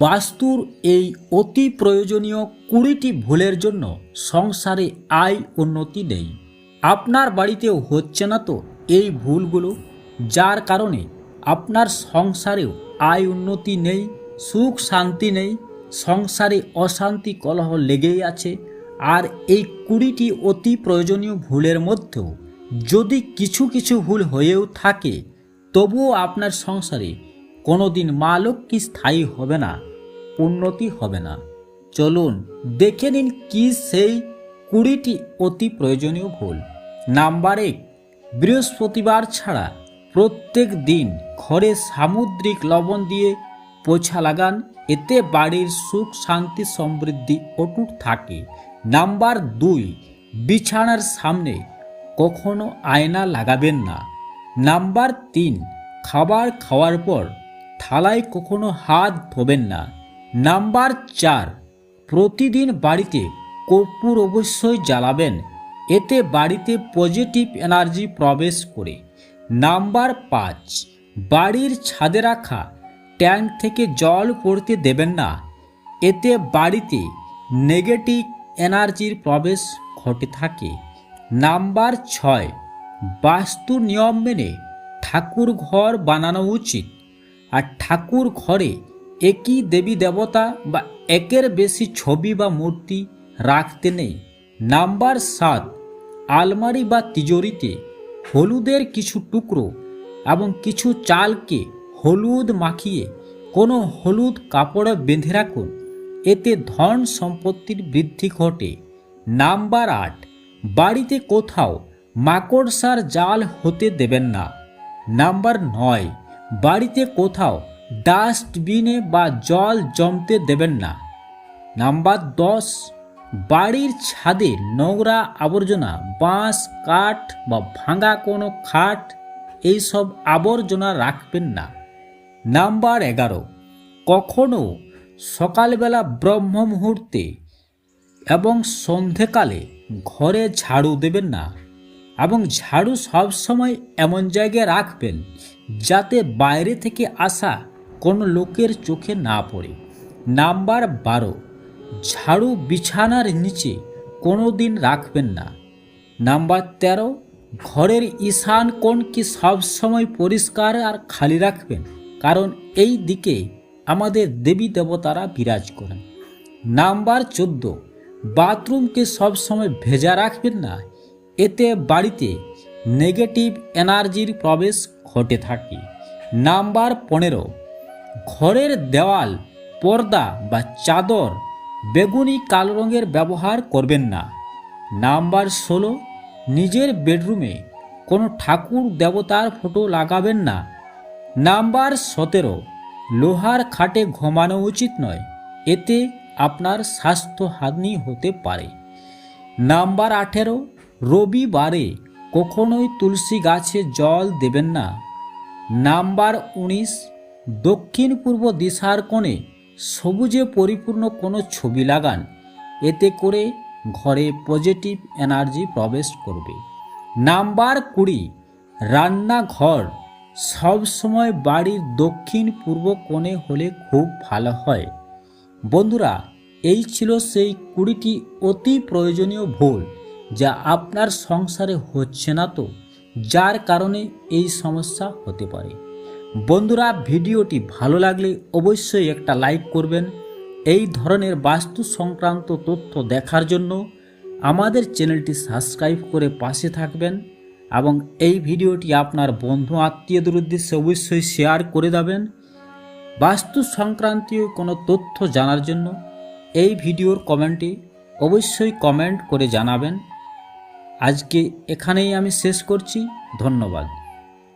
বাস্তুর এই অতি প্রয়োজনীয় কুড়িটি ভুলের জন্য সংসারে আয় উন্নতি নেই। আপনার বাড়িতেও হচ্ছে না তো এই ভুলগুলো, যার কারণে আপনার সংসারেও আয় উন্নতি নেই, সুখ শান্তি নেই, সংসারে অশান্তি কলহ লেগেই আছে, আর এই কুড়িটি অতি প্রয়োজনীয় ভুলের মধ্যেও যদি কিছু কিছু ভুল হয়েও থাকে, তবুও আপনার সংসারে কোনোদিন মা লক্ষ্মী স্থায়ী হবে না, উন্নতি হবে না। চলুন দেখে নিন কি সেই কুড়িটি অতি প্রয়োজনীয় ভুল। নাম্বার এক, বৃহস্পতিবার ছাড়া প্রত্যেক দিন ঘরে সামুদ্রিক লবণ দিয়ে পোছা লাগান, এতে বাড়ির সুখ, শান্তি, সমৃদ্ধি অটুট থাকে। নাম্বার দুই, বিছানার সামনে কখনো আয়না লাগাবেন না। নাম্বার তিন, খাবার খাওয়ার পর থালায় কখনো হাত ধোবেন না। নাম্বার চার, প্রতিদিন বাড়িতে কর্পূর অবশ্যই জ্বালাবেন। এতে বাড়িতে পজিটিভ এনার্জি প্রবেশ করে। নাম্বার পাঁচ, বাড়ির ছাদে রাখা ট্যাঙ্ক থেকে জল পড়তে দেবেন না। এতে বাড়িতে নেগেটিভ এনার্জির প্রবেশ ঘটে থাকে। নাম্বার ছয়, বাস্তু নিয়ম মেনে ঠাকুর ঘর বানানো উচিত। আর ঠাকুর ঘরে একই দেবী দেবতা বা একের বেশি ছবি বা মূর্তি রাখতে নেই। নাম্বার সাত, আলমারি বা তিজোরিতে হলুদের কিছু টুকরো এবং কিছু চালকে হলুদ মাখিয়ে কোনো হলুদ কাপড়ে বেঁধে রাখুন। এতে ধন সম্পত্তির বৃদ্ধি ঘটে। নাম্বার আট, বাড়িতে কোথাও মাকড়সার জাল হতে দেবেন না। নাম্বার নয় বাড়িতে কোথাও ডাস্টবিনে বা জল জমতে দেবেন না। নাম্বার দশ, বাড়ির ছাদে নোংরা আবর্জনা, বাঁশ, কাঠ বা ভাঙা কোনো খাট, এইসব আবর্জনা রাখবেন না। নাম্বার এগারো, কখনো সকালবেলা ব্রহ্ম মুহূর্তে এবং সন্ধেকালে ঘরে ঝাড়ু দেবেন না। এবং ঝাড়ু সবসময় এমন জায়গায় রাখবেন যাতে বাইরে থেকে আসা কোনো লোকের চোখে না পড়ে। নাম্বার বারো, ঝাড়ু বিছানার নিচে কোনো দিন রাখবেন না। নাম্বার তেরো, ঘরের ঈশান কোণকে সবসময় পরিষ্কার আর খালি রাখবেন, কারণ এই দিকে আমাদের দেবী দেবতারা বিরাজ করেন। নাম্বার চোদ্দ, বাথরুমকে সবসময় ভেজা রাখবেন না এতে বাড়িতে নেগেটিভ এনার্জির প্রবেশ ঘটে থাকে। নাম্বার পনেরো, ঘরের দেওয়াল, পর্দা বা চাদর বেগুনি কালো রঙের ব্যবহার করবেন না। নাম্বার ষোলো, নিজের বেডরুমে কোনো ঠাকুর দেবতার ফটো লাগাবেন না। নাম্বার সতেরো, লোহার খাটে ঘুমানো উচিত নয়, এতে আপনার স্বাস্থ্য হানি হতে পারে। নাম্বার আঠেরো রবিবারে কখনোই তুলসী গাছে জল দেবেন না। নাম্বার উনিশ, দক্ষিণ পূর্ব দিশার কোণে সবুজে পরিপূর্ণ কোনো ছবি লাগান। এতে করে ঘরে পজিটিভ এনার্জি প্রবেশ করবে। নাম্বার কুড়ি, রান্নাঘর সবসময় বাড়ির দক্ষিণ পূর্ব কোণে হলে খুব ভালো হয়। বন্ধুরা, এই ছিল সেই কুড়িটি অতি প্রয়োজনীয় ভুল। যা আপনার সংসারে হচ্ছে না তো, যার কারণে এই সমস্যা হতে পারে। বন্ধুরা, ভিডিওটি ভালো লাগলে অবশ্যই একটা লাইক করবেন। এই ধরনের বাস্তু সংক্রান্ত তথ্য দেখার জন্য আমাদের চ্যানেলটি সাবস্ক্রাইব করে পাশে থাকবেন এবং এই ভিডিওটি আপনার বন্ধু আত্মীয়দের উদ্দেশ্যে অবশ্যই শেয়ার করে দেবেন। বাস্তু সংক্রান্তীয় কোনো তথ্য জানার জন্য এই ভিডিওর কমেন্টে অবশ্যই কমেন্ট করে জানাবেন। আজকে এখানেই আমি শেষ করছি ধন্যবাদ।